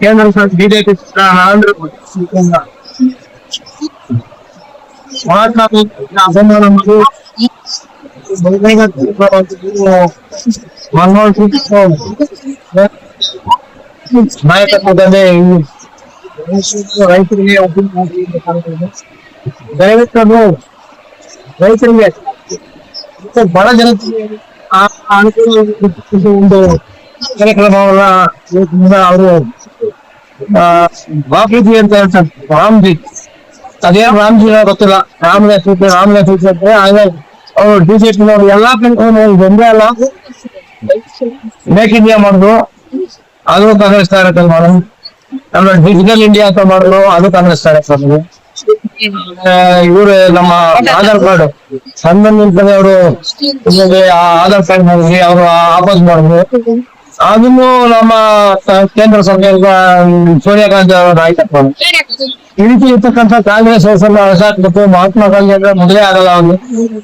ಕೇಂದ್ರ ಬಿಜೆಪಿ ಆಂಧ್ರ ಮಹಾತ್ಮ ಅಭಿಮಾನ ಮತ್ತು ಮನಮೋಹನ್ ಸಿಂಗ್ ನಾಯಕತ್ವದಲ್ಲಿ ರೈತರಿಗೆ ದಯವಿಟ್ಟು ಅದು ರೈತರಿಗೆ ಮತ್ತು ಬಡ ಜನತೆಗೆ ಆ ಅನುಕೂಲ ಒಂದು ಕಾರ್ಯಕ್ರಮವನ್ನ ಇವತ್ತಿನಿಂದ ಅವರು ಬಾಪೂಜಿ ಅಂತ ಹೇಳ್ತಾರೆ. ರಾಮ್ಜಿ. ಅದೇನು ರಾಮ್ಜಿ ಗೊತ್ತಿಲ್ಲ. ಸೂತ್ರ ರಾಮನ ಸೂತ್ರ ಅಂತ. ಹಾಗಾಗಿ ಅವರು ನವರು ಎಲ್ಲಾ ಕಡೆ ಒಂದೇ ಅಲ್ಲ. ಮೇಕ್ ಇಂಡಿಯಾ ಮಾಡಿದ್ರು. ಅದು ಕಾಂಗ್ರೆಸ್ ಕಾರ್ಯಕ್ರಮ ಮಾಡೋದು ಆಮೇಲೆ ಡಿಜಿಟಲ್ ಇಂಡಿಯಾ ಅಂತ ಮಾಡಿದ್ರು ಅದು ಕಾಂಗ್ರೆಸ್ ಕಾರ್ಯಕ್ರಮ ಇವರು ನಮ್ಮ ಆಧಾರ್ ಕಾರ್ಡ್. ನಿಂತದೆ ಅವರು ಆಧಾರ್ ಕಾರ್ಡ್ ಮಾಡಿದ್ರಿ, ಅವರು ಆಪಸ್ ಮಾಡಿದ್ರು. ಅದನ್ನು ನಮ್ಮ ಕೇಂದ್ರ ಸರ್ಕಾರದ ಸೋನಿಯಾ ಗಾಂಧಿ ಅವರ ಆಯ್ತಪ್ಪ ಈ ರೀತಿ ಇರ್ತಕ್ಕಂಥ ಕಾಂಗ್ರೆಸ್ ಹೆಸರನ್ನ ಅಳಸಾಕ್ಬೇಕು ಮಹಾತ್ಮ ಗಾಂಧಿ ಅಂದ್ರೆ ಮೊದಲೇ ಆಗಲ್ಲ ಅವನು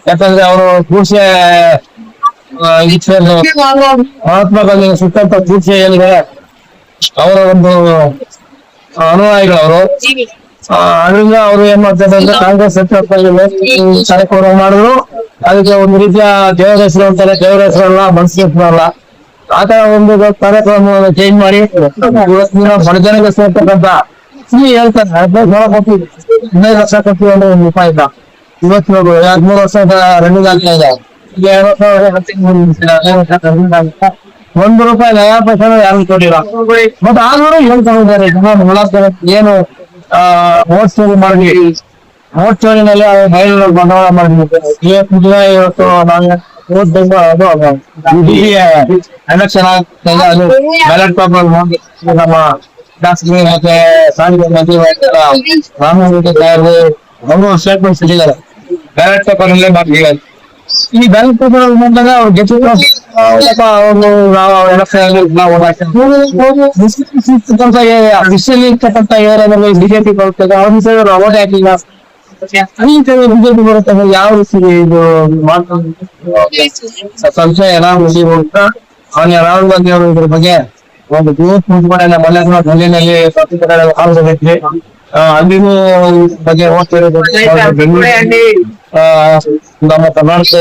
ಯಾಕಂದ್ರೆ ಅವರು ಕೂಡ್ಸೆ ಮಹಾತ್ಮ ಗಾಂಧಿ ಸುತ್ತಂತ ಕೂಡ್ಸೆ ಏನಿದೆ ಅವರ ಒಂದು ಅವರು ಅದರಿಂದ ಅವರು ಏನ್ ಮಾಡ್ತಾರೆ ಅಂದ್ರೆ ಕಾಂಗ್ರೆಸ್ ಕಾರ್ಯಕ್ರಮ ಮಾಡಿದ್ರು. ಅದಕ್ಕೆ ಒಂದು ರೀತಿಯ ದೇವರ ಹೆಸರು ಅಂತಾರೆ. ದೇವರ ಹೆಸರಲ್ಲ ಮನಸ್ಸಿಗೆ ಹೆಸರಲ್ಲ. ಆ ತರ ಒಂದು ಕಾರ್ಯಕ್ರಮವನ್ನು ಚೇಂಜ್ ಮಾಡಿ ಇವತ್ತಿನ ಬಡ ಜನಕ್ಕೆ ಸೇರ್ತಕ್ಕಂತ ಸಿ ಹೇಳ್ತಾರೆ ಹದಿನೈದು ಕೊಟ್ಟು ಹದಿನೈದು ಲಕ್ಷ ಕೊಟ್ಟು ಒಂದು ರೂಪಾಯಿ ಇಲ್ಲ. ಇವತ್ತು ಎರಡ್ ಮೂರು ವರ್ಷ ರನ್ನಿಂಗ್ ಆಗ್ತಾ ಇದೆ. ಈಗ ಎರಡು ವರ್ಷ ಒಂದು ರೂಪಾಯಿ ನಯಾ ಪೈಸೆ ಯಾರು ಕೊಟ್ಟಿಲ್ಲ. ಮತ್ತೆ ಆದ್ರೂ ಹೇಳ್ತಾ ಇದ್ದಾರೆ ಜನ ಏನು ಓಟ್ ಚೋರಿ ಮಾಡಿ ಓಟ್ ಸ್ಟೋರಿನಲ್ಲಿ ಬಂಡವಾಳ ಮಾಡಿದ್ವಿ ಇವತ್ತು ನಾವೇ ಎಲೆಕ್ಷನ್ ಬ್ಯಾಲೆಟ್ ಪೇಪರ್ ನಮ್ಮ ಶಾಸಕರು ಮತ್ತೆ ಸಾರಿಗೆ ಮಂತ್ರಿ ರಾಮಲಿಂಗ ತಯಾರು ಅವರು ಸ್ಟೇಟ್ಮೆಂಟ್ ಕೊಟ್ಟಿದ್ದಾರೆ ಬ್ಯಾಲೆಟ್ ಪೇಪರ್ ಅಲ್ಲೇ ಮಾಡ್ತಿದ್ದಾರೆ ಈ ಬ್ಯಾಲೆಟ್ ಪೇಪರ್ ಬಂದಾಗ ಅವ್ರು ಗೆದ್ದು ಅವರು ನಾವು ಇರ್ತಕ್ಕಂಥ ಏರಿಯಾದಲ್ಲಿ ಬಿಜೆಪಿ ಬರ್ತದೆ ಅವ್ರ ಸೈಡ್ ಓಟ್ ಹಾಕಿಲ್ಲ ಈ ಕಡೆ ಬಿಜೆಪಿ ಬರುತ್ತೆ ಯಾವ ರೀತಿ ಇದು ಸಂಶಯ ಗಾಂಧಿ ಅಂತ ಅವನ ರಾಹುಲ್ ಗಾಂಧಿ ಅವರು ಇದ್ರ ಬಗ್ಗೆ ಒಂದು ಗ್ರೂಪ್ ಮುಂದ್ಗಡೆ ಮಲ್ಲೇಶ್ವರ ಪ್ರತಿಭಟನೆ ಆರಂಭಿಸಿದ್ವಿ ಅಲ್ಲಿನೂ ಬಗ್ಗೆ ಓದ್ತಿರೋದು ನಮ್ಮ ಕರ್ನಾಟಕ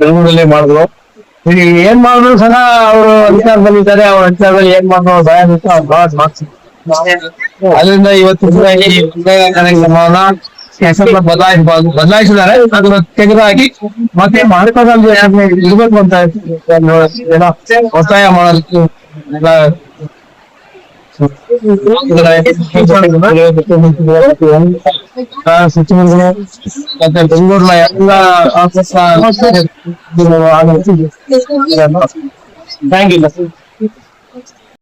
ಬೆಂಗಳೂರಲ್ಲಿ ಮಾಡಿದ್ರು. ಏನ್ ಮಾಡಿದ್ರು ಸಹ ಅವರು ಅಧಿಕಾರದಲ್ಲಿ ಇದ್ದಾರೆ ಅವ್ರ ಅಧಿಕಾರದಲ್ಲಿ ಏನ್ ಮಾಡಿದ್ರು ಬಿಟ್ಟು ಅವ್ರು ಬಹಳ ಮಾಡ್ತಾರೆ ಅದರಿಂದ ಇವತ್ತು ಕಾರ್ಯಕ್ರಮವನ್ನ ಹೆಸರನ್ನ ಬದಲಾಯಿಸಬಹುದು ಬದಲಾಯಿಸಿದ್ದಾರೆ ಅದನ್ನ ತೆಗೆದುಹಾಕಿ ಮತ್ತೆ ಮಹಾತ್ಮಗಾಂಧಿ ಹೆಸರನ್ನ ಇಡಬೇಕು ಅಂತ ಏನೋ ಒತ್ತಾಯ ಮಾಡೋದಕ್ಕೆ ಎಲ್ಲ ಆ,